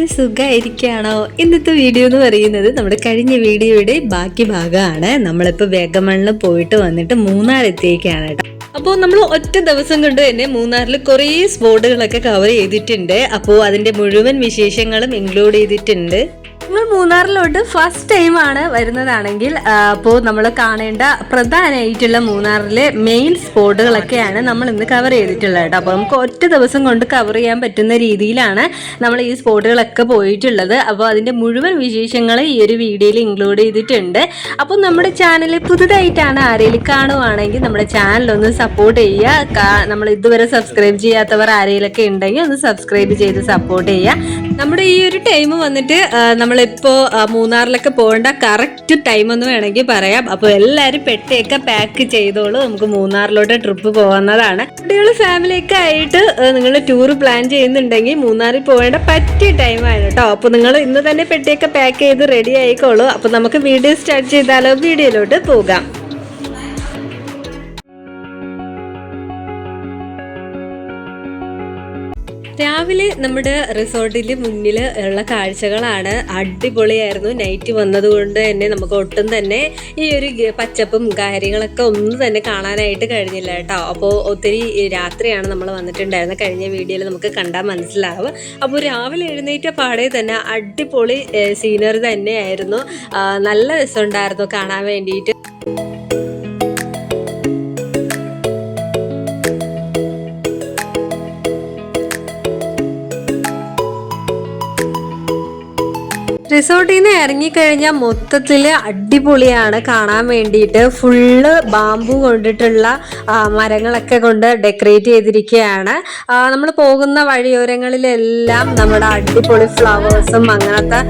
എല്ലാവരും സുഖമായിരിക്കുകയാണോ ഇന്നത്തെ വീഡിയോ എന്ന് പറയുന്നത് നമ്മുടെ കഴിഞ്ഞ വീഡിയോയുടെ ബാക്കി ഭാഗമാണ്. നമ്മളിപ്പോൾ വേഗമണ്ണിൽ പോയിട്ട് വന്നിട്ട് മൂന്നാർ എത്തിയേക്കാണ് കേട്ടോ. അപ്പോൾ നമ്മൾ ഒറ്റ ദിവസം കൊണ്ട് തന്നെ മൂന്നാറിൽ കുറേ സ്പോട്ടുകളൊക്കെ കവർ ചെയ്തിട്ടുണ്ട്. അപ്പോൾ അതിന്റെ മുഴുവൻ വിശേഷങ്ങളും ഇൻക്ലൂഡ് ചെയ്തിട്ടുണ്ട്. നമ്മൾ മൂന്നാറിലോട്ട് ഫസ്റ്റ് ടൈം ആണ് വരുന്നതാണെങ്കിൽ അപ്പോൾ നമ്മൾ കാണേണ്ട പ്രധാനമായിട്ടുള്ള മൂന്നാറിലെ മെയിൻ സ്പോട്ടുകളൊക്കെയാണ് നമ്മൾ ഇന്ന് കവർ ചെയ്തിട്ടുള്ളത് കേട്ടോ. അപ്പോൾ നമുക്ക് ഒറ്റ ദിവസം കൊണ്ട് കവർ ചെയ്യാൻ പറ്റുന്ന രീതിയിലാണ് നമ്മൾ ഈ സ്പോട്ടുകളൊക്കെ പോയിട്ടുള്ളത്. അപ്പോൾ അതിന്റെ മുഴുവൻ വിശേഷങ്ങൾ ഈ ഒരു വീഡിയോയിൽ ഇൻക്ലൂഡ് ചെയ്തിട്ടുണ്ട്. അപ്പോൾ നമ്മുടെ ചാനൽ പുതുതായിട്ടാണ് ആരെങ്കിലും കാണുവാണെങ്കിൽ നമ്മുടെ ചാനൽ ഒന്ന് സപ്പോർട്ട് ചെയ്യുക. നമ്മൾ ഇതുവരെ സബ്സ്ക്രൈബ് ചെയ്യാത്തവർ ആരെങ്കിലൊക്കെ ഉണ്ടെങ്കിൽ ഒന്ന് സബ്സ്ക്രൈബ് ചെയ്ത് സപ്പോർട്ട് ചെയ്യുക. നമ്മുടെ ഈ ഒരു ടൈം വന്നിട്ട് ആ, നമ്മളിപ്പോ ആ, മൂന്നാറിലൊക്കെ പോകേണ്ട കറക്റ്റ് ടൈം എന്ന് വേണമെങ്കിൽ പറയാം. അപ്പോൾ എല്ലാവരും പെട്ടിയൊക്കെ പാക്ക് ചെയ്തോളൂ. നമുക്ക് മൂന്നാറിലോട്ട് ട്രിപ്പ് പോകുന്നതാണ് കുട്ടികൾ ഫാമിലിയൊക്കെ ആയിട്ട് നിങ്ങൾ ടൂർ പ്ലാൻ ചെയ്യുന്നുണ്ടെങ്കിൽ മൂന്നാറിൽ പോകേണ്ട പറ്റിയ ടൈമാണ് കേട്ടോ. അപ്പോൾ നിങ്ങൾ ഇന്ന് തന്നെ പെട്ടിയൊക്കെ പാക്ക് ചെയ്ത് റെഡി ആയിക്കോളൂ. അപ്പോൾ നമുക്ക് വീഡിയോ സ്റ്റാർട്ട് ചെയ്താലോ വീഡിയോയിലോട്ട് പോകാം. രാവിലെ നമ്മുടെ റിസോർട്ടിന്റെ മുന്നിൽ ഉള്ള കാഴ്ചകളാണ്. അടിപൊളിയായിരുന്നു. നൈറ്റ് വന്നതുകൊണ്ട് തന്നെ നമുക്ക് ഒട്ടും തന്നെ ഈ ഒരു പച്ചപ്പും കാര്യങ്ങളൊക്കെ ഒന്നും തന്നെ കാണാനായിട്ട് കഴിഞ്ഞില്ല കേട്ടോ. അപ്പോൾ ഒത്തിരി രാത്രിയാണ് നമ്മൾ വന്നിട്ടുണ്ടായിരുന്നത്. കഴിഞ്ഞ വീഡിയോയിൽ നമുക്ക് കണ്ടാൽ മനസ്സിലാവും. അപ്പോൾ രാവിലെ എഴുന്നേറ്റ പാടെ തന്നെ അടിപൊളി സീനറി തന്നെയായിരുന്നു. നല്ല രസമുണ്ടായിരുന്നു കാണാൻ വേണ്ടിയിട്ട്. റിസോർട്ടിൽ നിന്ന് ഇറങ്ങിക്കഴിഞ്ഞാൽ മൊത്തത്തിൽ അടിപൊളിയാണ്. കാണാൻ വേണ്ടിയിട്ട് ഫുള്ള് ബാമ്പു കൊണ്ടിട്ടുള്ള മരങ്ങളൊക്കെ കൊണ്ട് ഡെക്കറേറ്റ് ചെയ്തിരിക്കുകയാണ് നമ്മൾ പോകുന്ന വഴിയോരങ്ങളിലെല്ലാം നമ്മുടെ അടിപൊളി ഫ്ലവേഴ്സും അങ്ങനത്തെ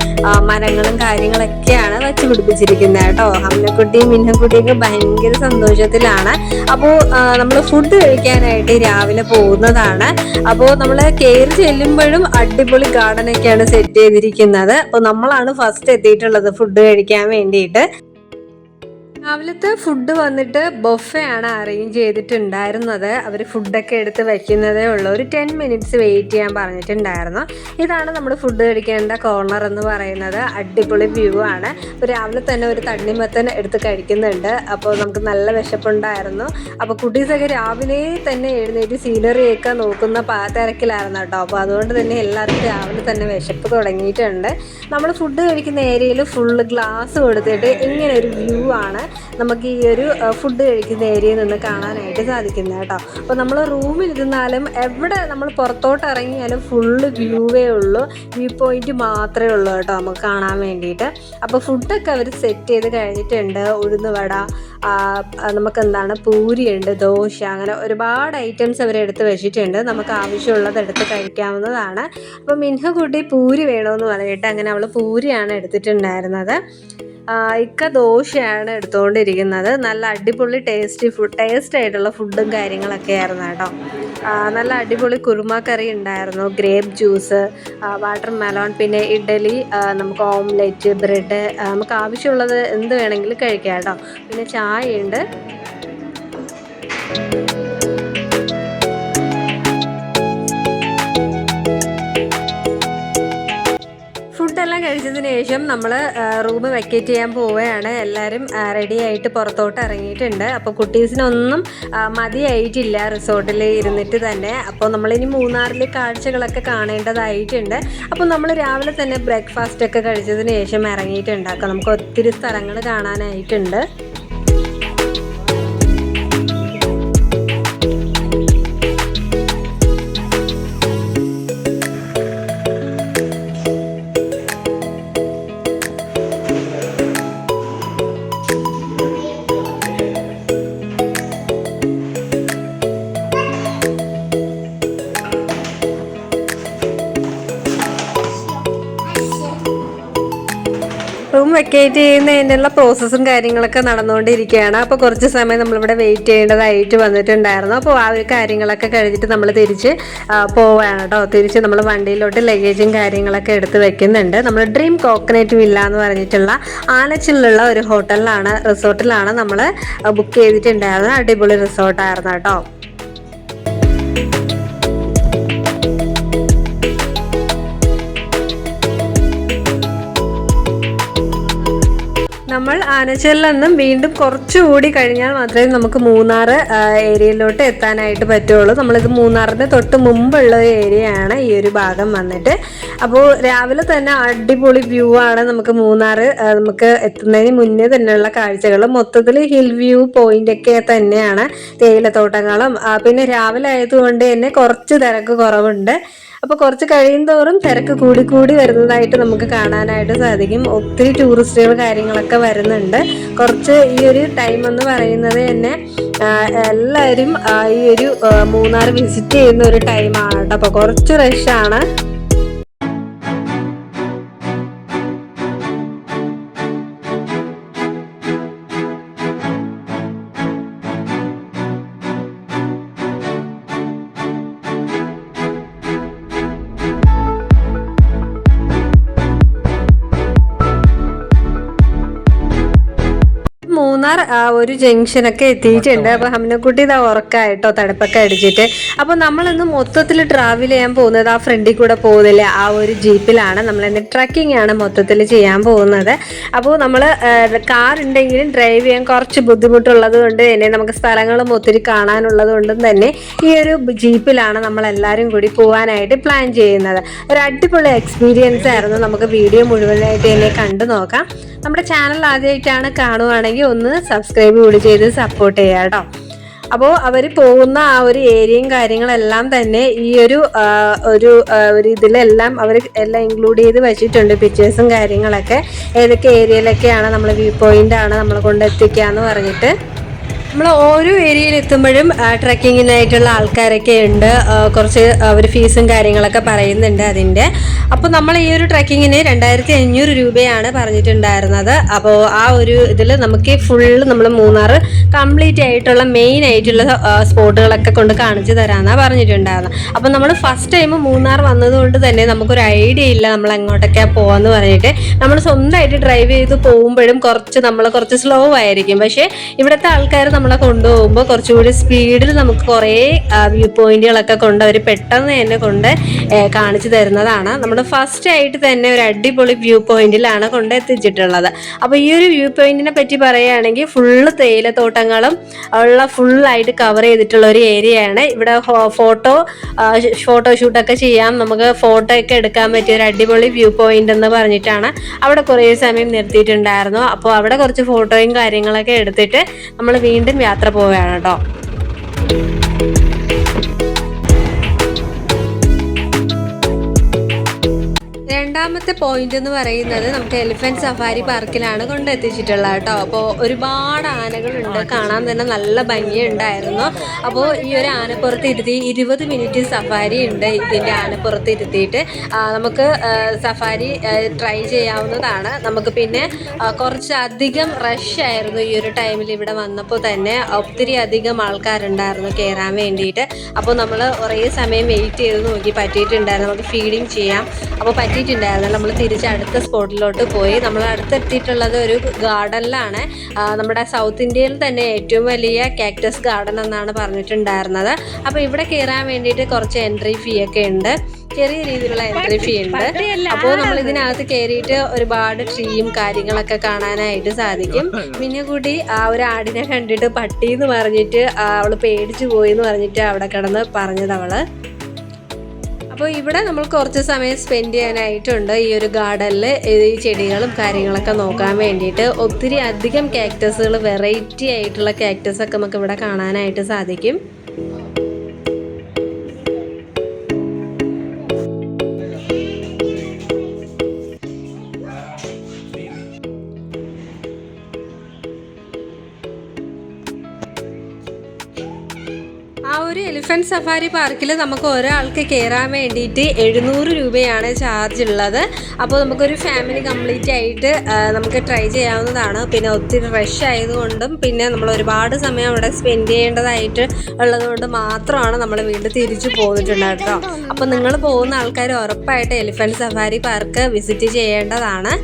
മരങ്ങളും കാര്യങ്ങളൊക്കെയാണ് വെച്ച് പിടിപ്പിച്ചിരിക്കുന്നത് കേട്ടോ. ഹമ്മക്കുട്ടിയും മിന്നക്കുട്ടിയൊക്കെ ഭയങ്കര സന്തോഷത്തിലാണ്. അപ്പോൾ നമ്മൾ ഫുഡ് കഴിക്കാനായിട്ട് രാവിലെ പോകുന്നതാണ്. അപ്പോൾ നമ്മൾ കയറി ചെല്ലുമ്പോഴും അടിപൊളി ഗാർഡനൊക്കെയാണ് സെറ്റ് ചെയ്തിരിക്കുന്നത്. അപ്പോൾ നമ്മളാണ് ഫസ്റ്റ് എത്തിയിട്ടുള്ളത് ഫുഡ് കഴിക്കാൻ വേണ്ടിയിട്ട്. രാവിലത്തെ ഫുഡ് വന്നിട്ട് ബൊഫേ ആണ് അറേഞ്ച് ചെയ്തിട്ടുണ്ടായിരുന്നത്. അവർ ഫുഡൊക്കെ എടുത്ത് വെക്കുന്നതേ ഉള്ളൂ. ഒരു ടെൻ മിനിറ്റ്സ് വെയിറ്റ് ചെയ്യാൻ പറഞ്ഞിട്ടുണ്ടായിരുന്നു. ഇതാണ് നമ്മൾ ഫുഡ് കഴിക്കേണ്ട കോർണർ എന്ന് പറയുന്നത്. അടിപൊളി വ്യൂ ആണ്. അപ്പോൾ രാവിലെ തന്നെ ഒരു തണ്ണിമത്തൻ എടുത്ത് കഴിക്കുന്നുണ്ട്. അപ്പോൾ നമുക്ക് നല്ല വിശപ്പുണ്ടായിരുന്നു. അപ്പോൾ കുട്ടീസൊക്കെ രാവിലെ തന്നെ എഴുന്നേറ്റ് സീനറിയൊക്കെ നോക്കുന്ന തിരക്കിലായിരുന്നു കേട്ടോ. അപ്പോൾ അതുകൊണ്ട് തന്നെ എല്ലാവർക്കും രാവിലെ തന്നെ വിശപ്പ് തുടങ്ങിയിട്ടുണ്ട്. നമ്മൾ ഫുഡ് കഴിക്കുന്ന ഏരിയയിൽ ഫുള്ള് ഗ്ലാസ് കൊടുത്തിട്ട് ഇങ്ങനെ ഒരു വ്യൂ ആണ്. നമുക്ക് ഈ ഒരു ഫുഡ് കഴിക്കുന്ന ഏരിയയിൽ നിന്ന് കാണാനായിട്ട് സാധിക്കുന്നത് കേട്ടോ. അപ്പോൾ നമ്മൾ റൂമിലിരുന്നാലും എവിടെ നമ്മൾ പുറത്തോട്ട് ഇറങ്ങിയാലും ഫുള്ള് വ്യൂവേ ഉള്ളൂ. വ്യൂ പോയിന്റ് മാത്രമേ ഉള്ളൂ കേട്ടോ നമുക്ക് കാണാൻ വേണ്ടിയിട്ട്. അപ്പോൾ ഫുഡൊക്കെ അവർ സെറ്റ് ചെയ്ത് കഴിഞ്ഞിട്ടുണ്ട്. ഉഴുന്ന് വട നമുക്ക് എന്താണ് പൂരിയുണ്ട് ദോശ അങ്ങനെ ഒരുപാട് ഐറ്റംസ് അവർ എടുത്ത് വെച്ചിട്ടുണ്ട്. നമുക്ക് ആവശ്യമുള്ളത് എടുത്ത് കഴിക്കാവുന്നതാണ്. അപ്പോൾ മിൻഹ കൂട്ടി പൂരി വേണമെന്ന് പറഞ്ഞിട്ട് അങ്ങനെ അവൾ പൂരിയാണ് എടുത്തിട്ടുണ്ടായിരുന്നത്. ഇക്ക ദോശയാണ് എടുത്തുകൊണ്ടിരിക്കുന്നത് നല്ല അടിപൊളി ടേസ്റ്റി ഫുഡ് ടേസ്റ്റ് ആയിട്ടുള്ള ഫുഡും കാര്യങ്ങളൊക്കെ ആയിരുന്നു കേട്ടോ. നല്ല അടിപൊളി കുറുമ കറി ഉണ്ടായിരുന്നു. ഗ്രേപ്പ് ജ്യൂസ് വാട്ടർ മെലോൺ പിന്നെ ഇഡലി നമുക്ക് ഓംലെറ്റ് ബ്രെഡ് നമുക്ക് ആവശ്യമുള്ളത് എന്ത് വേണമെങ്കിലും കഴിക്കാം കേട്ടോ. പിന്നെ ചായ ഉണ്ട് ഫുഡെല്ലാം കഴിച്ചതിന് ശേഷം നമ്മൾ റൂം വെക്കേറ്റ് ചെയ്യാൻ പോവുകയാണ്. എല്ലാവരും റെഡി ആയിട്ട് പുറത്തോട്ട് ഇറങ്ങിയിട്ടുണ്ട്. അപ്പോൾ കുട്ടീസിനൊന്നും മതിയായിട്ടില്ല റിസോർട്ടിൽ ഇരുന്നിട്ട് തന്നെ. അപ്പോൾ നമ്മളിനി മൂന്നാറിലെ കാഴ്ചകളൊക്കെ കാണേണ്ടതായിട്ടുണ്ട്. അപ്പോൾ നമ്മൾ രാവിലെ തന്നെ ബ്രേക്ക്ഫാസ്റ്റ് ഒക്കെ കഴിച്ചതിന് ശേഷം ഇറങ്ങിയിട്ടുണ്ട്. അപ്പോൾ നമുക്ക് ഒത്തിരി സ്ഥലങ്ങൾ കാണാനായിട്ടുണ്ട്. വെക്കേറ്റ് ചെയ്യുന്നതിനുള്ള പ്രോസസ്സും കാര്യങ്ങളൊക്കെ നടന്നുകൊണ്ടിരിക്കുകയാണ്. അപ്പോൾ കുറച്ച് സമയം നമ്മളിവിടെ വെയിറ്റ് ചെയ്യേണ്ടതായിട്ട് വന്നിട്ടുണ്ടായിരുന്നു. അപ്പോൾ ആ ഒരു കാര്യങ്ങളൊക്കെ കഴിഞ്ഞിട്ട് നമ്മൾ തിരിച്ച് പോവാണ് കേട്ടോ തിരിച്ച് നമ്മൾ വണ്ടിയിലോട്ട് ലഗേജും കാര്യങ്ങളൊക്കെ എടുത്ത് വെക്കുന്നുണ്ട്. നമ്മൾ ഡ്രീം കോക്കനറ്റ് വില്ല എന്ന് പറഞ്ഞിട്ടുള്ള ആലച്ചിലുള്ള ഒരു ഹോട്ടലിലാണ് റിസോർട്ടിലാണ് നമ്മൾ ബുക്ക് ചെയ്തിട്ടുണ്ടായിരുന്നത്. അടിപൊളി റിസോർട്ടായിരുന്നു കേട്ടോ നമ്മൾ വീണ്ടും കുറച്ചുകൂടി കഴിഞ്ഞാൽ മാത്രമേ നമുക്ക് മൂന്നാർ ഏരിയയിലോട്ട് എത്താനായിട്ട് പറ്റുള്ളൂ. നമ്മളിത് മൂന്നാറിന്റെ തൊട്ട് മുമ്പുള്ള ഏരിയയാണ് ഈ ഒരു ഭാഗം വന്നിട്ട്. അപ്പോൾ രാവിലെ തന്നെ അടിപൊളി വ്യൂ ആണ് നമുക്ക് മൂന്നാർ നമുക്ക് എത്തുന്നതിന് മുന്നേ തന്നെയുള്ള കാഴ്ചകൾ. മൊത്തത്തിൽ ഹിൽ വ്യൂ പോയിന്റ് ഒക്കെ തന്നെയാണ്. തേയിലത്തോട്ടങ്ങളും പിന്നെ രാവിലെ ആയതുകൊണ്ട് തന്നെ കുറച്ച് തിരക്ക് കുറവുണ്ട്. അപ്പോൾ കുറച്ച് കഴിയും തോറും തിരക്ക് കൂടി കൂടി വരുന്നതായിട്ട് നമുക്ക് കാണാനായിട്ട് സാധിക്കും. ഒത്തിരി ടൂറിസ്റ്റുകൾ കാര്യങ്ങളൊക്കെ വരുന്നുണ്ട്. കുറച്ച് ഈ ഒരു ടൈം എന്ന് പറയുന്നത് തന്നെ എല്ലാവരും ഈ ഒരു മൂന്നാർ വിസിറ്റ് ചെയ്യുന്ന ഒരു ടൈമാണ് കേട്ടോ. അപ്പോൾ കുറച്ച് റഷാണ് മൂന്നാർ ആ, ഒരു ജംഗ്ഷനൊക്കെ എത്തിയിട്ടുണ്ട്. അപ്പൊ ഹംനക്കുട്ടി ഇതാ ഉറക്കായിട്ടോ തണുപ്പൊക്കെ അടിച്ചിട്ട്. അപ്പൊ നമ്മളിന്ന് മൊത്തത്തിൽ ട്രാവൽ ചെയ്യാൻ പോകുന്നത് ആ ഫ്രണ്ടിൽ കൂടെ പോകുന്നില്ല? ആ ഒരു ജീപ്പിലാണ് നമ്മൾ ഇന്ന് ട്രക്കിംഗ് ആണ് മൊത്തത്തിൽ ചെയ്യാൻ പോകുന്നത്. അപ്പോൾ നമ്മൾ കാർ ഉണ്ടെങ്കിലും ഡ്രൈവ് ചെയ്യാൻ കുറച്ച് ബുദ്ധിമുട്ടുള്ളത് കൊണ്ട് തന്നെ നമുക്ക് സ്ഥലങ്ങളും ഒത്തിരി കാണാനുള്ളത് കൊണ്ടും തന്നെ ഈ ഒരു ജീപ്പിലാണ് നമ്മൾ എല്ലാവരും കൂടി പോകാനായിട്ട് പ്ലാൻ ചെയ്യുന്നത്. ഒരു അടിപൊളി എക്സ്പീരിയൻസ് ആയിരുന്നു. നമുക്ക് വീഡിയോ മുഴുവനായിട്ട് തന്നെ കണ്ടു നോക്കാം. നമ്മുടെ ചാനൽ ആദ്യമായിട്ടാണ് കാണുവാണെങ്കിൽ ഒന്ന് സബ്സ്ക്രൈബ് കൂടി ചെയ്ത് സപ്പോർട്ട് ചെയ്യാം കേട്ടോ. അപ്പോൾ അവർ പോകുന്ന ആ ഒരു ഏരിയയും കാര്യങ്ങളെല്ലാം തന്നെ ഈ ഒരു ഒരു ഇതിലെല്ലാം അവർ എല്ലാം ഇൻക്ലൂഡ് ചെയ്ത് വെച്ചിട്ടുണ്ട് പിക്ചേഴ്സും കാര്യങ്ങളൊക്കെ. ഏതൊക്കെ ഏരിയയിലൊക്കെയാണ് നമ്മൾ വ്യൂ പോയിന്റ് ആണ് നമ്മൾ കൊണ്ടെത്തിക്കുക എന്ന് പറഞ്ഞിട്ട്. നമ്മൾ ഓരോ ഏരിയയിൽ എത്തുമ്പോഴും ട്രക്കിങ്ങിനായിട്ടുള്ള ആൾക്കാരൊക്കെ ഉണ്ട്. കുറച്ച് അവർ ഫീസും കാര്യങ്ങളൊക്കെ പറയുന്നുണ്ട് അതിന്റെ അപ്പോൾ നമ്മൾ ഈ ഒരു ട്രക്കിങ്ങിന് രണ്ടായിരത്തി അഞ്ഞൂറ് രൂപയാണ് പറഞ്ഞിട്ടുണ്ടായിരുന്നത്. അപ്പോൾ ആ ഒരു ഇതിൽ നമുക്ക് ഫുള്ള് നമ്മൾ മൂന്നാർ കംപ്ലീറ്റ് ആയിട്ടുള്ള മെയിൻ ആയിട്ടുള്ള സ്പോട്ടുകളൊക്കെ കൊണ്ട് കാണിച്ചു തരാമെന്നാണ് പറഞ്ഞിട്ടുണ്ടായിരുന്നത്. അപ്പോൾ നമ്മൾ ഫസ്റ്റ് ടൈം മൂന്നാർ വന്നതുകൊണ്ട് തന്നെ നമുക്കൊരു ഐഡിയ ഇല്ല നമ്മൾ എങ്ങോട്ടൊക്കെയാണ് പോകാമെന്ന് പറഞ്ഞിട്ട്. നമ്മൾ സ്വന്തമായിട്ട് ഡ്രൈവ് ചെയ്ത് പോകുമ്പോഴും കുറച്ച് നമ്മൾ കുറച്ച് സ്ലോ ആയിരിക്കും. പക്ഷേ ഇവിടുത്തെ ആൾക്കാർ നമ്മളെ കൊണ്ടുപോകുമ്പോൾ കുറച്ചുകൂടി സ്പീഡിൽ നമുക്ക് കുറേ വ്യൂ പോയിന്റുകളൊക്കെ കൊണ്ട് അവർ പെട്ടെന്ന് തന്നെ കൊണ്ട് കാണിച്ചു തരുന്നതാണ്. നമ്മൾ ഫസ്റ്റ് ആയിട്ട് തന്നെ ഒരു അടിപൊളി വ്യൂ പോയിന്റിലാണ് കൊണ്ട് എത്തിച്ചിട്ടുള്ളത്. അപ്പോൾ ഈ ഒരു വ്യൂ പോയിന്റിനെ പറ്റി പറയുകയാണെങ്കിൽ ഫുള്ള് തേയിലത്തോട്ടങ്ങളും ഉള്ള ഫുള്ളായിട്ട് കവർ ചെയ്തിട്ടുള്ള ഒരു ഏരിയയാണ് ഇവിടെ ഫോട്ടോ ഫോട്ടോഷൂട്ടൊക്കെ ചെയ്യാം. നമുക്ക് ഫോട്ടോ ഒക്കെ എടുക്കാൻ പറ്റിയ ഒരു അടിപൊളി വ്യൂ പോയിന്റ് എന്ന് പറഞ്ഞിട്ടാണ് അവിടെ കുറേ സമയം നിർത്തിയിട്ടുണ്ടായിരുന്നു അപ്പോൾ അവിടെ കുറച്ച് ഫോട്ടോയും കാര്യങ്ങളൊക്കെ എടുത്തിട്ട് നമ്മൾ വീണ്ടും യാത്ര പോവുകയാണ് കേട്ടോ. രണ്ടാമത്തെ പോയിന്റ് എന്ന് പറയുന്നത് നമുക്ക് എലിഫന്റ് സഫാരി പാർക്കിലാണ് കൊണ്ടെത്തിച്ചിട്ടുള്ളത് കേട്ടോ. അപ്പോൾ ഒരുപാട് ആനകളുണ്ട്. കാണാൻ തന്നെ നല്ല ഭംഗിയുണ്ടായിരുന്നു. അപ്പോൾ ഈ ഒരു ആനപ്പുറത്ത് ഇരുത്തി ഇരുപത് മിനിറ്റ് സഫാരി ഉണ്ട് ഇതിന്റെ ആനപ്പുറത്ത് ഇരുത്തിയിട്ട്. നമുക്ക് സഫാരി ട്രൈ ചെയ്യാവുന്നതാണ്. നമുക്ക് പിന്നെ കുറച്ചധികം റഷ് ആയിരുന്നു ഈ ഒരു ടൈമിൽ ഇവിടെ വന്നപ്പോൾ തന്നെ. ഒത്തിരി അധികം ആൾക്കാരുണ്ടായിരുന്നു കയറാൻ വേണ്ടിയിട്ട്. അപ്പോൾ നമ്മൾ കുറേ സമയം വെയിറ്റ് ചെയ്ത് നോക്കി. പറ്റിയിട്ടുണ്ടായിരുന്നു. നമുക്ക് ഫീഡിങ് ചെയ്യാം. അപ്പോൾ പറ്റിയിട്ടുണ്ടായിരുന്നു നമ്മൾ തിരിച്ച് അടുത്ത സ്പോട്ടിലോട്ട് പോയി. നമ്മൾ അടുത്തെത്തിയിട്ടുള്ളത് ഒരു ഗാർഡനിലാണ്. നമ്മുടെ സൗത്ത് ഇന്ത്യയിൽ തന്നെ ഏറ്റവും വലിയ കാക്ടസ് ഗാർഡൻ എന്നാണ് പറഞ്ഞിട്ടുണ്ടായിരുന്നത്. അപ്പോൾ ഇവിടെ കയറാൻ വേണ്ടിയിട്ട് കുറച്ച് എൻട്രി ഫീ ഒക്കെ ഉണ്ട്. ചെറിയ രീതിയിലുള്ള എൻട്രി ഫീ ഉണ്ട്. അപ്പോൾ നമ്മൾ ഇതിനകത്ത് കയറിയിട്ട് ഒരുപാട് ട്രീയും കാര്യങ്ങളൊക്കെ കാണാനായിട്ട് സാധിക്കും. പിന്നെ കൂടി ആ ഒരു ആടിനെ കണ്ടിട്ട് പട്ടി എന്ന് പറഞ്ഞിട്ട് അവൾ അവൾ പേടിച്ചു പോയി എന്ന് പറഞ്ഞിട്ട് അവിടെ കിടന്ന് പറഞ്ഞത് അവൾ. അപ്പോൾ ഇവിടെ നമ്മൾ കുറച്ച് സമയം സ്പെൻഡ് ചെയ്യാനായിട്ടുണ്ട് ഈ ഒരു ഗാർഡനിൽ ഈ ചെടികളും കാര്യങ്ങളൊക്കെ നോക്കാൻ വേണ്ടിയിട്ട്. ഒത്തിരി അധികം കാക്ടസുകൾ വെറൈറ്റി ആയിട്ടുള്ള ക്യാക്ടസൊക്കെ നമുക്ക് ഇവിടെ കാണാനായിട്ട് സാധിക്കും. എലിഫന്റ് സഫാരി പാർക്കിൽ നമുക്ക് ഒരാൾക്ക് കയറാൻ വേണ്ടിയിട്ട് എഴുന്നൂറ് രൂപയാണ് ചാർജ് ഉള്ളത്. അപ്പോൾ നമുക്കൊരു ഫാമിലി കംപ്ലീറ്റ് ആയിട്ട് നമുക്ക് ട്രൈ ചെയ്യാവുന്നതാണ്. പിന്നെ ഒത്തിരി റഷ് ആയതുകൊണ്ടും പിന്നെ നമ്മൾ ഒരുപാട് സമയം അവിടെ സ്പെൻഡ് ചെയ്യേണ്ടതായിട്ട് ഉള്ളതുകൊണ്ട് മാത്രമാണ് നമ്മൾ വീണ്ടും തിരിച്ചു പോന്നിട്ടുള്ളത് കേട്ടോ. അപ്പോൾ നിങ്ങൾ പോകുന്ന ആൾക്കാർ ഉറപ്പായിട്ട് എലിഫന്റ് സഫാരി പാർക്ക് വിസിറ്റ് ചെയ്യേണ്ടതാണ്.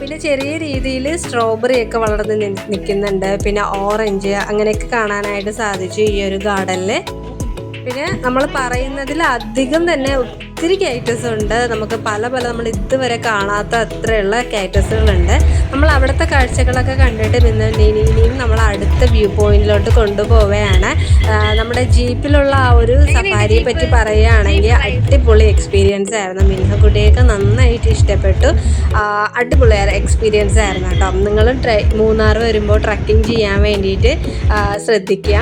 പിന്നെ ചെറിയ രീതിയിൽ സ്ട്രോബെറി ഒക്കെ വളർന്ന് നിൽക്കുന്നുണ്ട് പിന്നെ ഓറഞ്ച് അങ്ങനെയൊക്കെ കാണാനായിട്ട് സാധിച്ചു ഈ ഒരു ഗാർഡനിൽ പിന്നെ നമ്മൾ പറയുന്നതിൽ അധികം തന്നെ ഒത്തിരി കാറ്റസ് ഉണ്ട്. നമുക്ക് പല പല നമ്മൾ ഇതുവരെ കാണാത്ത അത്രയുള്ള കാറ്റസുകളുണ്ട് നമ്മൾ അവിടുത്തെ കാഴ്ചകളൊക്കെ കണ്ടിട്ട് പിന്നെ ഇനി ഇനിയും നമ്മൾ അടുത്ത വ്യൂ പോയിന്റിലോട്ട് കൊണ്ടുപോവുകയാണ്. നമ്മുടെ ജീപ്പിലുള്ള ആ ഒരു സഫാരിയെ പറ്റി പറയുകയാണെങ്കിൽ അടിപൊളി എക്സ്പീരിയൻസ് ആയിരുന്നു. മിൻഹക്കുട്ടിയൊക്കെ നന്നായിട്ട് ഇഷ്ടപ്പെട്ടു. അടിപൊളി എക്സ്പീരിയൻസ് ആയിരുന്നു കേട്ടോ. നിങ്ങൾ ട്രെ മൂന്നാർ വരുമ്പോൾ ട്രക്കിംഗ് ചെയ്യാൻ വേണ്ടിയിട്ട് ശ്രദ്ധിക്കുക.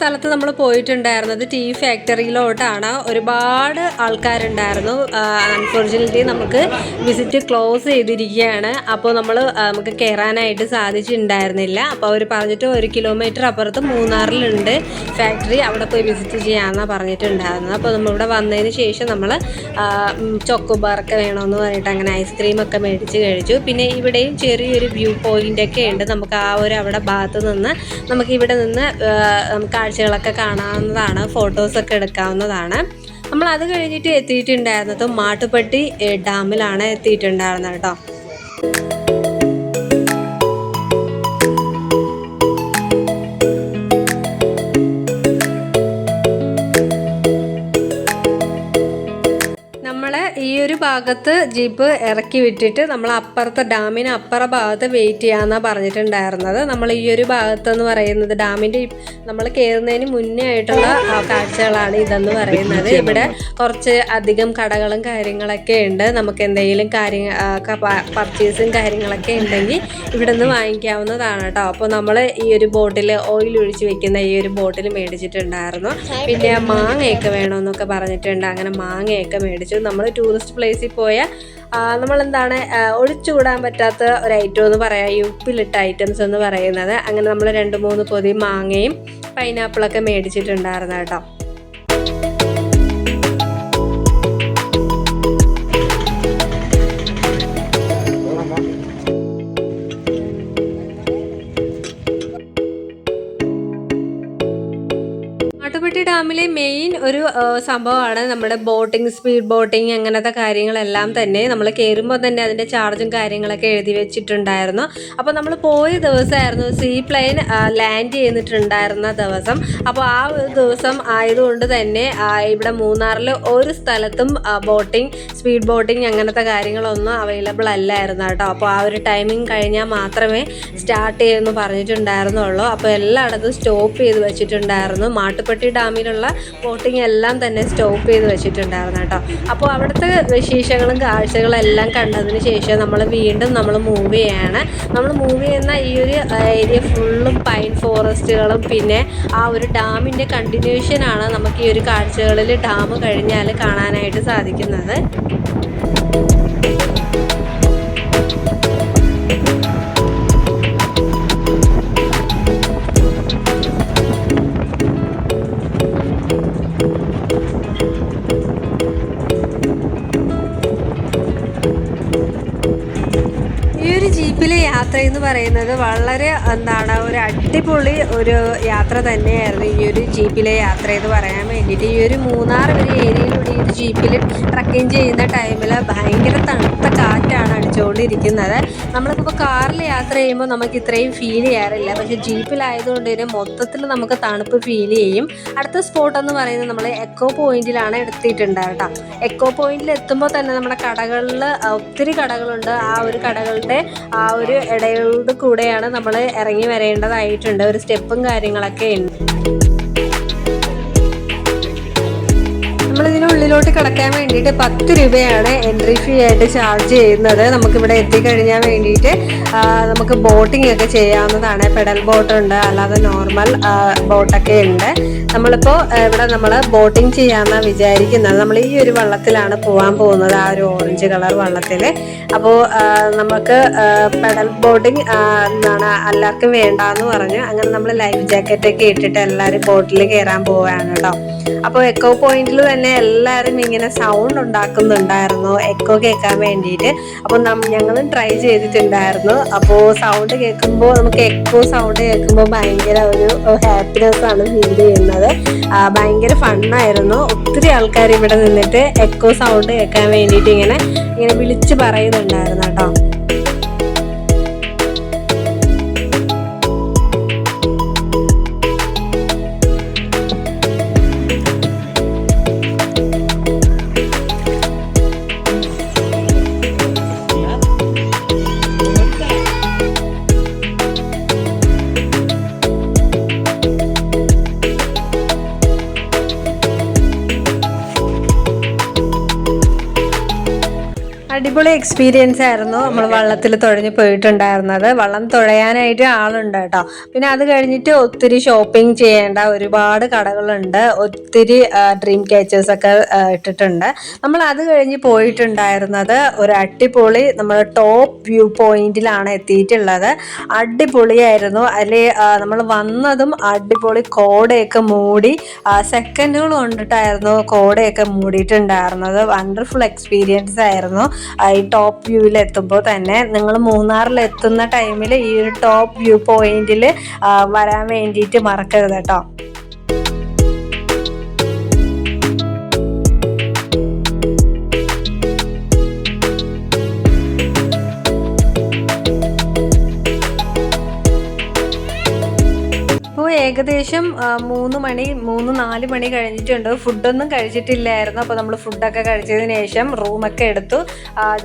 സ്ഥലത്ത് നമ്മൾ പോയിട്ടുണ്ടായിരുന്നത് ടീ ഫാക്ടറിയിലോട്ടാണ്. ഒരുപാട് ആൾക്കാരുണ്ടായിരുന്നു. അൺഫോർച്യുനേറ്റ്ലി നമുക്ക് വിസിറ്റ് ക്ലോസ് ചെയ്തിരിക്കുകയാണ്. അപ്പോൾ നമ്മൾ നമുക്ക് കയറാനായിട്ട് സാധിച്ചിട്ടുണ്ടായിരുന്നില്ല. അപ്പോൾ അവർ പറഞ്ഞിട്ട് ഒരു കിലോമീറ്റർ അപ്പുറത്ത് മൂന്നാറിലുണ്ട് ഫാക്ടറി അവിടെ പോയി വിസിറ്റ് ചെയ്യാമെന്നാണ് പറഞ്ഞിട്ടുണ്ടായിരുന്നത്. അപ്പോൾ നമ്മളിവിടെ വന്നതിന് ശേഷം നമ്മൾ ചൊക്കുബാറൊക്കെ വേണമെന്ന് പറഞ്ഞിട്ട് അങ്ങനെ ഐസ്ക്രീമൊക്കെ മേടിച്ച് കഴിച്ചു. പിന്നെ ഇവിടെയും ചെറിയൊരു വ്യൂ പോയിന്റ് ഒക്കെ ഉണ്ട്. നമുക്ക് ആ ഒരു അവിടെ ഭാഗത്ത് നിന്ന് നമുക്ക് ഇവിടെ നിന്ന് നമുക്ക് നമുക്ക് കാഴ്ചകളൊക്കെ കാണാവുന്നതാണ് ഫോട്ടോസൊക്കെ എടുക്കാവുന്നതാണ്. നമ്മൾ അത് കഴിഞ്ഞിട്ട് എത്തിയിട്ടുണ്ടായിരുന്നത് മാട്ടുപ്പെട്ടി ഡാമിലാണ് എത്തിയിട്ടുണ്ടായിരുന്നത് കേട്ടോ. ഭാഗത്ത് ജീപ്പ് ഇറക്കി വിട്ടിട്ട് നമ്മൾ അപ്പുറത്തെ ഡാമിന് അപ്പുറ ഭാഗത്ത് വെയിറ്റ് ചെയ്യാമെന്നാണ് പറഞ്ഞിട്ടുണ്ടായിരുന്നത്. നമ്മൾ ഈ ഒരു ഭാഗത്ത് എന്ന് പറയുന്നത് ഡാമിന്റെ നമ്മൾ കയറുന്നതിന് മുന്നേ ആയിട്ടുള്ള കാഴ്ചകളാണ് ഇതെന്ന് പറയുന്നത്. ഇവിടെ കുറച്ച് അധികം കടകളും കാര്യങ്ങളൊക്കെ ഉണ്ട്. നമുക്ക് എന്തെങ്കിലും കാര്യങ്ങൾ പർച്ചേസും കാര്യങ്ങളൊക്കെ ഉണ്ടെങ്കിൽ ഇവിടെ നിന്ന് വാങ്ങിക്കാവുന്നതാണ് കേട്ടോ. അപ്പോൾ നമ്മൾ ഈ ഒരു ബോട്ടിൽ ഓയിൽ ഒഴിച്ച് വെക്കുന്ന ഈ ഒരു ബോട്ടിൽ മേടിച്ചിട്ടുണ്ടായിരുന്നു. പിന്നെ മാങ്ങയൊക്കെ വേണമെന്നൊക്കെ പറഞ്ഞിട്ടുണ്ട്. അങ്ങനെ മാങ്ങയൊക്കെ മേടിച്ചു. നമ്മൾ ടൂറിസ്റ്റ് പ്ലേസിൽ പോയ നമ്മൾ എന്താണ് ഒഴിച്ചുകൂടാൻ പറ്റാത്ത ഒരു ഐറ്റം എന്ന് പറയാം. ഈ ഉപ്പിലിട്ട ഐറ്റംസ് എന്ന് പറയുന്നത്. അങ്ങനെ നമ്മൾ രണ്ട് മൂന്ന് പൊതി മാങ്ങയും പൈനാപ്പിളൊക്കെ മേടിച്ചിട്ടുണ്ടായിരുന്നു കേട്ടോ. ഒരു സംഭവമാണ് നമ്മുടെ ബോട്ടിംഗ് സ്പീഡ് ബോട്ടിംഗ് അങ്ങനത്തെ കാര്യങ്ങളെല്ലാം തന്നെ നമ്മൾ കയറുമ്പോൾ തന്നെ അതിന്റെ ചാർജും കാര്യങ്ങളൊക്കെ എഴുതി വെച്ചിട്ടുണ്ടായിരുന്നു. അപ്പോൾ നമ്മൾ പോയ ദിവസമായിരുന്നു സീ പ്ലെയിൻ ലാൻഡ് ചെയ്തിട്ടുണ്ടായിരുന്ന ദിവസം. അപ്പോൾ ആ ഒരു ദിവസം ആയതുകൊണ്ട് തന്നെ ഇവിടെ മൂന്നാറിൽ ഒരു സ്ഥലത്തും ബോട്ടിംഗ് സ്പീഡ് ബോട്ടിംഗ് അങ്ങനത്തെ കാര്യങ്ങളൊന്നും അവൈലബിൾ അല്ലായിരുന്നു കേട്ടോ. അപ്പോൾ ആ ഒരു ടൈമിംഗ് കഴിഞ്ഞാൽ മാത്രമേ സ്റ്റാർട്ട് ചെയ്യുമെന്ന് പറഞ്ഞിട്ടുണ്ടായിരുന്നുള്ളൂ. അപ്പോൾ എല്ലായിടത്തും സ്റ്റോപ്പ് ചെയ്ത് വെച്ചിട്ടുണ്ടായിരുന്നു. മാട്ടുപ്പെട്ടി ഡാമിലുള്ള ബോട്ടിംഗ് എല്ലാം തന്നെ സ്റ്റോപ്പ് ചെയ്ത് വെച്ചിട്ടുണ്ടായിരുന്നു കേട്ടോ. അപ്പോൾ അവിടുത്തെ വിശേഷങ്ങളും കാഴ്ചകളും എല്ലാം കണ്ടതിന് ശേഷം നമ്മൾ വീണ്ടും നമ്മൾ മൂവ് ചെയ്യാണ്. നമ്മൾ മൂവ് ചെയ്യുന്ന ഈ ഒരു ഏരിയ ഫുള്ളും പൈൻ ഫോറസ്റ്റുകളും പിന്നെ ആ ഒരു ഡാമിന്റെ കണ്ടിന്യൂഷനാണ് നമുക്ക് ഈ ഒരു കാഴ്ചകളിൽ ഡാം കഴിഞ്ഞാൽ കാണാനായിട്ട് സാധിക്കുന്നത്. യാത്ര എന്ന് പറയുന്നത് വളരെ എന്താണ് ഒരു അടിപൊളി ഒരു യാത്ര തന്നെയായിരുന്നു ഈ ഒരു ജീപ്പിലെ യാത്ര എന്ന് പറയാൻ വേണ്ടിയിട്ട്. ഈ ഒരു മൂന്നാർ ഒരു ഏരിയയിലൂടെ ഈ ഒരു ജീപ്പിൽ ട്രക്കിംഗ് ചെയ്യുന്ന ടൈമിൽ ഭയങ്കര തണുത്ത കാറ്റാണ് അടിച്ചുകൊണ്ടിരിക്കുന്നത്. നമ്മളിപ്പോൾ കാറിൽ യാത്ര ചെയ്യുമ്പോൾ നമുക്ക് ഇത്രയും ഫീൽ ചെയ്യാറില്ല. പക്ഷെ ജീപ്പിലായതുകൊണ്ട് തന്നെ മൊത്തത്തിൽ നമുക്ക് തണുപ്പ് ഫീൽ ചെയ്യും. അടുത്ത സ്പോട്ട് എന്ന് പറയുന്നത് നമ്മൾ എക്കോ പോയിന്റിലാണ് എടുത്തിട്ടുണ്ട് കേട്ടോ എക്കോ പോയിന്റിൽ എത്തുമ്പോൾ തന്നെ നമ്മുടെ കടകളിൽ ഒത്തിരി കടകളുണ്ട്. ആ ഒരു കടകളുടെ ആ ഒരു ഇടയോട് കൂടെയാണ് നമ്മൾ ഇറങ്ങി വരേണ്ടതായിട്ടുണ്ട്. ഒരു സ്റ്റെപ്പും കാര്യങ്ങളൊക്കെ ഉണ്ട്. കടക്കാൻ കിടക്കാൻ വേണ്ടിയിട്ട് പത്ത് രൂപയാണ് എൻട്രി ഫീ ആയിട്ട് ചാർജ് ചെയ്യുന്നത്. നമുക്കിവിടെ എത്തിക്കഴിഞ്ഞാൽ വേണ്ടിയിട്ട് നമുക്ക് ബോട്ടിംഗ് ഒക്കെ ചെയ്യാവുന്നതാണ്. പെഡൽ ബോട്ടുണ്ട് അല്ലാതെ നോർമൽ ബോട്ടൊക്കെ ഉണ്ട്. നമ്മളിപ്പോൾ ഇവിടെ നമ്മൾ ബോട്ടിംഗ് ചെയ്യാമെന്നാണ് വിചാരിക്കുന്നത്. നമ്മൾ ഈ ഒരു വള്ളത്തിലാണ് പോകാൻ പോകുന്നത് ആ ഒരു ഓറഞ്ച് കളർ വള്ളത്തിൽ അപ്പോൾ നമുക്ക് പെഡൽ ബോട്ടിംഗ് എന്താണ് എല്ലാവർക്കും വേണ്ടാന്ന് പറഞ്ഞു. അങ്ങനെ നമ്മൾ ലൈഫ് ജാക്കറ്റൊക്കെ ഇട്ടിട്ട് എല്ലാവരും ബോട്ടിൽ കയറാൻ പോവുകയാണ് കേട്ടോ. അപ്പോൾ എക്കോ പോയിന്റിൽ തന്നെ എല്ലാ എല്ലാവരും ഇങ്ങനെ സൗണ്ട് ഉണ്ടാക്കുന്നുണ്ടായിരുന്നു എക്കോ കേൾക്കാൻ വേണ്ടിയിട്ട്. അപ്പോൾ ഞങ്ങളും ട്രൈ ചെയ്തിട്ടുണ്ടായിരുന്നു. അപ്പോൾ സൗണ്ട് കേൾക്കുമ്പോൾ നമുക്ക് എക്കോ സൗണ്ട് കേൾക്കുമ്പോൾ ഭയങ്കര ഒരു ഹാപ്പിനെസ് ആണ് ഫീൽ ചെയ്യുന്നത്. ഭയങ്കര ഫണ്ണായിരുന്നു ഒത്തിരി ആൾക്കാർ ഇവിടെ നിന്നിട്ട് എക്കോ സൗണ്ട് കേൾക്കാൻ വേണ്ടിയിട്ട് ഇങ്ങനെ ഇങ്ങനെ വിളിച്ച് പറയുന്നുണ്ടായിരുന്നു കേട്ടോ. എക്സ്പീരിയൻസ് ആയിരുന്നു. നമ്മൾ വള്ളത്തിൽ തുഴഞ്ഞു പോയിട്ടുണ്ടായിരുന്നത്. വള്ളം തുഴയാനായിട്ട് ആളുണ്ട് കേട്ടോ. പിന്നെ അത് കഴിഞ്ഞിട്ട് ഒത്തിരി ഷോപ്പിംഗ് ചെയ്യേണ്ട ഒരുപാട് കടകളുണ്ട്. ഒത്തിരി ഡ്രീം കാച്ചേഴ്സ് ഒക്കെ ഇട്ടിട്ടുണ്ട്. നമ്മൾ അത് കഴിഞ്ഞ് പോയിട്ടുണ്ടായിരുന്നത് ഒരു അടിപൊളി നമ്മൾ ടോപ്പ് വ്യൂ പോയിന്റിലാണ് എത്തിയിട്ടുള്ളത്. അടിപൊളിയായിരുന്നു. അതിൽ നമ്മൾ വന്നതും അടിപൊളി കോടയൊക്കെ മൂടി സെക്കൻഡുകൾ കൊണ്ടിട്ടായിരുന്നു കോടയൊക്കെ മൂടിയിട്ടുണ്ടായിരുന്നത്. വണ്ടർഫുൾ എക്സ്പീരിയൻസ് ആയിരുന്നു. ടോപ്പ് വ്യൂവിൽ എത്തുമ്പോൾ തന്നെ നിങ്ങൾ മൂന്നാറിൽ എത്തുന്ന ടൈമിൽ ഈ ഒരു ടോപ്പ് വ്യൂ പോയിന്റിൽ വരാൻ വേണ്ടിയിട്ട് മറക്കരുത് കേട്ടോ. ഏകദേശം മൂന്ന് മണി മൂന്ന് നാല് മണി കഴിഞ്ഞിട്ടുണ്ട്. ഫുഡൊന്നും കഴിച്ചിട്ടില്ലായിരുന്നു. അപ്പോൾ നമ്മൾ ഫുഡൊക്കെ കഴിച്ചതിന് ശേഷം റൂമൊക്കെ എടുത്തു.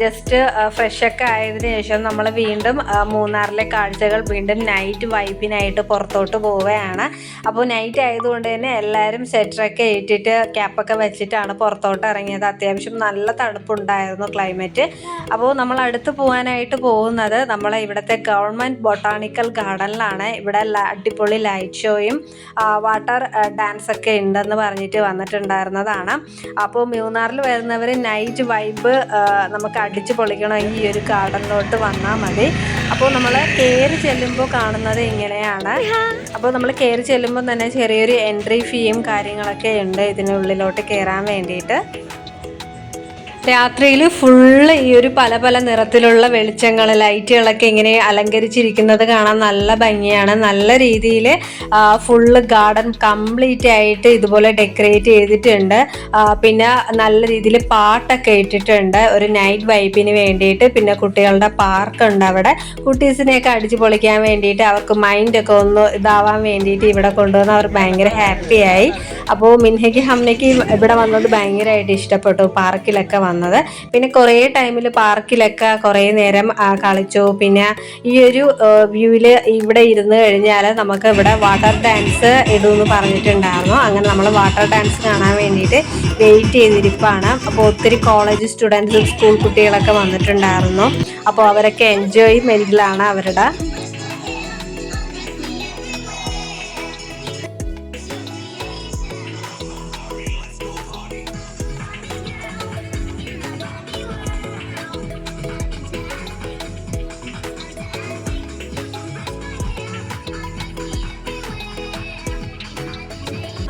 ജസ്റ്റ് ഫ്രഷ് ഒക്കെ ആയതിനു ശേഷം നമ്മൾ വീണ്ടും മൂന്നാറിലെ കാഴ്ചകൾ വീണ്ടും നൈറ്റ് വൈബിനായിട്ട് പുറത്തോട്ട് പോവുകയാണ്. അപ്പോൾ നൈറ്റ് ആയതുകൊണ്ട് തന്നെ എല്ലാവരും സ്വെറ്ററൊക്കെ ഇട്ടിട്ട് ക്യാപ്പൊക്കെ വെച്ചിട്ടാണ് പുറത്തോട്ട് ഇറങ്ങിയത്. അത്യാവശ്യം നല്ല തണുപ്പുണ്ടായിരുന്നു ക്ലൈമറ്റ് അപ്പോൾ നമ്മൾ അടുത്ത് പോകാനായിട്ട് പോകുന്നത് നമ്മളെ ഇവിടുത്തെ ഗവൺമെന്റ് ബൊട്ടാണിക്കൽ ഗാർഡനിലാണ്. ഇവിടെ അടിപൊളി ലൈറ്റ് ഷോയും വാട്ടർ ഡാൻസ് ഒക്കെ ഉണ്ടെന്ന് പറഞ്ഞിട്ട് വന്നിട്ടുണ്ടായിരുന്നതാണ്. അപ്പോൾ മൂന്നാറിൽ വരുന്നവർ നൈറ്റ് വൈബ് നമുക്ക് അടിച്ച് പൊളിക്കണമെങ്കിൽ ഈ ഒരു ഗാർഡനിലോട്ട് വന്നാൽ മതി. അപ്പോൾ നമ്മൾ കയറി ചെല്ലുമ്പോൾ കാണുന്നത് ഇങ്ങനെയാണ്. അപ്പോൾ നമ്മൾ കയറി ചെല്ലുമ്പോൾ തന്നെ ചെറിയൊരു എൻട്രി ഫീയും കാര്യങ്ങളൊക്കെ ഉണ്ട് ഇതിനുള്ളിലോട്ട് കയറാൻ വേണ്ടിയിട്ട്. രാത്രിയിൽ ഫുള്ള് ഈ ഒരു പല പല നിറത്തിലുള്ള വെളിച്ചങ്ങൾ ലൈറ്റുകളൊക്കെ ഇങ്ങനെ അലങ്കരിച്ചിരിക്കുന്നത് കാണാൻ നല്ല ഭംഗിയാണ്. നല്ല രീതിയിൽ ഫുള്ള് ഗാർഡൻ കംപ്ലീറ്റ് ആയിട്ട് ഇതുപോലെ ഡെക്കറേറ്റ് ചെയ്തിട്ടുണ്ട്. പിന്നെ നല്ല രീതിയിൽ പാട്ടൊക്കെ ഇട്ടിട്ടുണ്ട്. ഒരു നൈറ്റ് വൈബിന് വേണ്ടിയിട്ട്. പിന്നെ കുട്ടികളുടെ പാർക്ക് ഉണ്ട് അവിടെ. കുട്ടീസിനെയൊക്കെ അടിച്ചു പൊളിക്കാൻ വേണ്ടിയിട്ട് അവർക്ക് മൈൻഡൊക്കെ ഒന്ന് ഇതാവാൻ വേണ്ടിയിട്ട് ഇവിടെ കൊണ്ടുവന്ന് അവർ ഭയങ്കര ഹാപ്പിയായി അപ്പോൾ മിൻഹയ്ക്ക് ഹംനയ്ക്ക് ഇവിടെ വന്നത് ഭയങ്കരമായിട്ട് ഇഷ്ടപ്പെട്ടു പാർക്കിലൊക്കെ വന്നത്. പിന്നെ കുറേ ടൈമിൽ പാർക്കിലൊക്കെ കുറേ നേരം കളിച്ചു. പിന്നെ ഈ ഒരു വ്യൂവിൽ ഇവിടെ ഇരുന്ന് കഴിഞ്ഞാൽ നമുക്ക് ഇവിടെ വാട്ടർ ഡാൻസ് ഇടുമെന്ന് പറഞ്ഞിട്ടുണ്ടായിരുന്നു. അങ്ങനെ നമ്മൾ വാട്ടർ ഡാൻസ് കാണാൻ വേണ്ടിയിട്ട് വെയിറ്റ് ചെയ്തിരിപ്പാണ്. അപ്പോൾ ഒത്തിരി കോളേജ് സ്റ്റുഡൻസ് സ്കൂൾ കുട്ടികളൊക്കെ വന്നിട്ടുണ്ടായിരുന്നു. അപ്പോൾ അവരൊക്കെ എൻജോയ്മെന്റിലാണ് അവരുടെ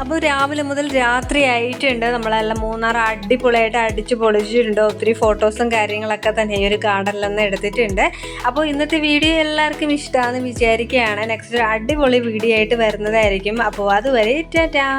അപ്പോൾ രാവിലെ മുതൽ രാത്രി ആയിട്ടുണ്ട്. നമ്മളെല്ലാം മൂന്നാർ അടിപൊളിയായിട്ട് അടിച്ചു പൊളിച്ചിട്ടുണ്ട്. ഒത്തിരി ഫോട്ടോസും കാര്യങ്ങളൊക്കെ തന്നെ ഈ ഒരു ഗാർഡനിൽ നിന്ന് എടുത്തിട്ടുണ്ട്. അപ്പോൾ ഇന്നത്തെ വീഡിയോ എല്ലാവർക്കും ഇഷ്ടമാണെന്ന് വിചാരിക്കുകയാണ്. നെക്സ്റ്റ് ഒരു അടിപൊളി വീഡിയോ ആയിട്ട് വരുന്നതായിരിക്കും. അപ്പോൾ അതുവരെ ടാറ്റാ.